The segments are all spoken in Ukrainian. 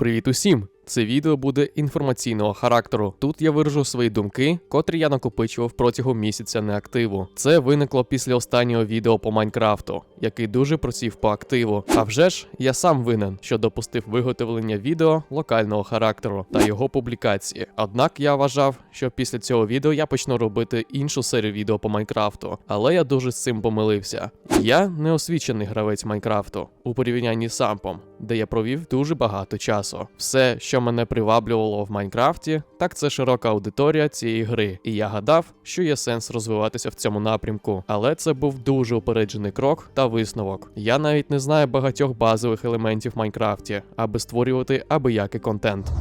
Привіт усім! Це відео буде інформаційного характеру. Тут я виражу свої думки, котрі я накопичував протягом місяця неактиву. Це виникло після останнього відео по Майнкрафту, який дуже просів по активу. А вже ж я сам винен, що допустив виготовлення відео локального характеру та його публікації. Однак я вважав, що після цього відео я почну робити іншу серію відео по Майнкрафту, але я дуже з цим помилився. Я не освічений гравець Майнкрафту у порівнянні з сампом, де я провів дуже багато часу. Все, що мене приваблювало в Майнкрафті, так це широка аудиторія цієї гри, і я гадав, що є сенс розвиватися в цьому напрямку. Але це був дуже упереджений крок та висновок. Я навіть не знаю багатьох базових елементів Майнкрафті, аби створювати абиякий контент.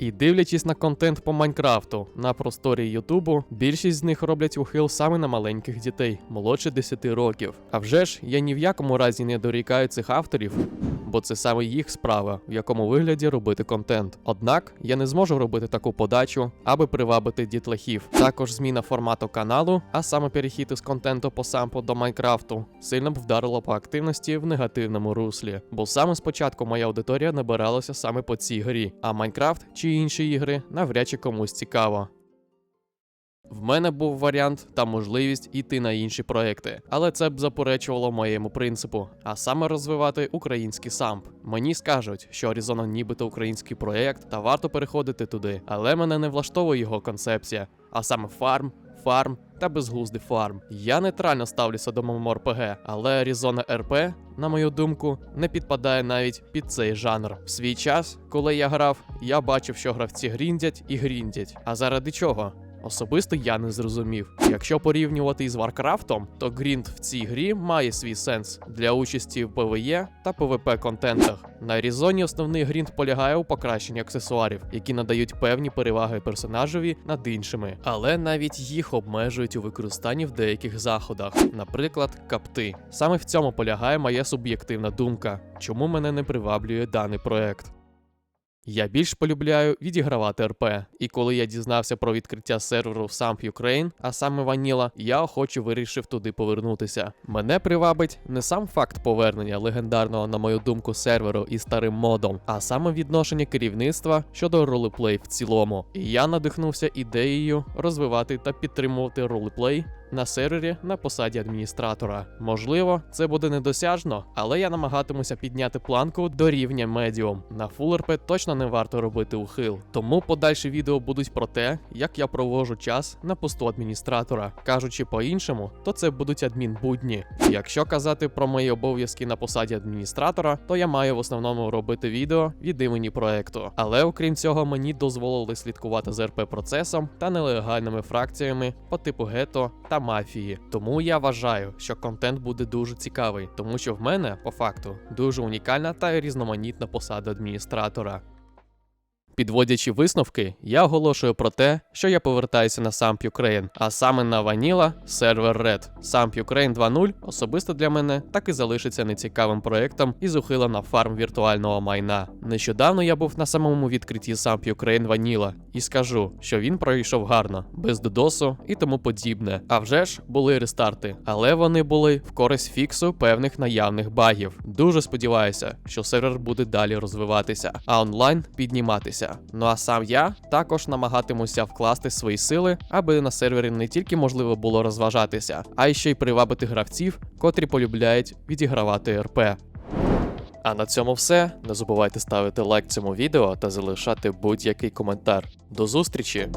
І дивлячись на контент по Майнкрафту на просторі Ютубу, більшість з них роблять ухил саме на маленьких дітей, молодше 10 років. А вже ж я ні в якому разі не дорікаю цих авторів, бо це саме їх справа, в якому вигляді робити контент. Однак я не зможу робити таку подачу, аби привабити дітлахів. Також зміна формату каналу, а саме перехід із контенту по сампу до Майнкрафту, сильно б вдарило по активності в негативному руслі. Бо саме спочатку моя аудиторія набиралася саме по цій грі, а Майнкрафт чи інші ігри навряд чи комусь цікаво. В мене був варіант та можливість іти на інші проекти, але це б заперечувало моєму принципу, а саме розвивати український самп. Мені скажуть, що Arizona нібито український проект, та варто переходити туди, але мене не влаштовує його концепція, а саме фарм, фарм та безглуздий фарм. Я нейтрально ставлюся до MMORPG, але Arizona RP, на мою думку, не підпадає навіть під цей жанр. В свій час, коли я грав, я бачив, що гравці гріндять і гріндять. А заради чого? Особисто я не зрозумів. Якщо порівнювати із Варкрафтом, то грінд в цій грі має свій сенс для участі в PvE та PvP контентах. На Арізоні основний грінд полягає у покращенні аксесуарів, які надають певні переваги персонажеві над іншими, але навіть їх обмежують у використанні в деяких заходах, наприклад, капти. Саме в цьому полягає моя суб'єктивна думка, чому мене не приваблює даний проект. Я більш полюбляю відігравати РП, і коли я дізнався про відкриття серверу Samp Ukraine, а саме Ваніла, я охоче вирішив туди повернутися. Мене привабить не сам факт повернення легендарного, на мою думку, серверу із старим модом, а саме відношення керівництва щодо ролеплей в цілому. І я надихнувся ідеєю розвивати та підтримувати ролеплей на сервері на посаді адміністратора. Можливо, це буде недосяжно, але я намагатимуся підняти планку до рівня медіум. На Full точно не варто робити ухил. Тому подальші відео будуть про те, як я провожу час на посту адміністратора. Кажучи по-іншому, то це будуть адмінбудні. Якщо казати про мої обов'язки на посаді адміністратора, то я маю в основному робити відео від імені проекту. Але окрім цього, мені дозволили слідкувати за РП процесом та нелегальними фракціями по типу гето та мафії. Тому я вважаю, що контент буде дуже цікавий, тому що в мене, по факту, дуже унікальна та різноманітна посада адміністратора. Підводячи висновки, я оголошую про те, що я повертаюся на Samp Ukraine, а саме на Vanilla сервер Red. Samp Ukraine 2.0 особисто для мене так і залишиться нецікавим проектом із ухила на фарм віртуального майна. Нещодавно я був на самому відкритті Samp Ukraine Vanilla і скажу, що він пройшов гарно, без додосу і тому подібне. А вже ж були рестарти, але вони були в користь фіксу певних наявних багів. Дуже сподіваюся, що сервер буде далі розвиватися, а онлайн підніматися. Ну а сам я також намагатимуся вкласти свої сили, аби на сервері не тільки можливо було розважатися, а й ще й привабити гравців, котрі полюбляють відігравати РП. А на цьому все. Не забувайте ставити лайк цьому відео та залишати будь-який коментар. До зустрічі!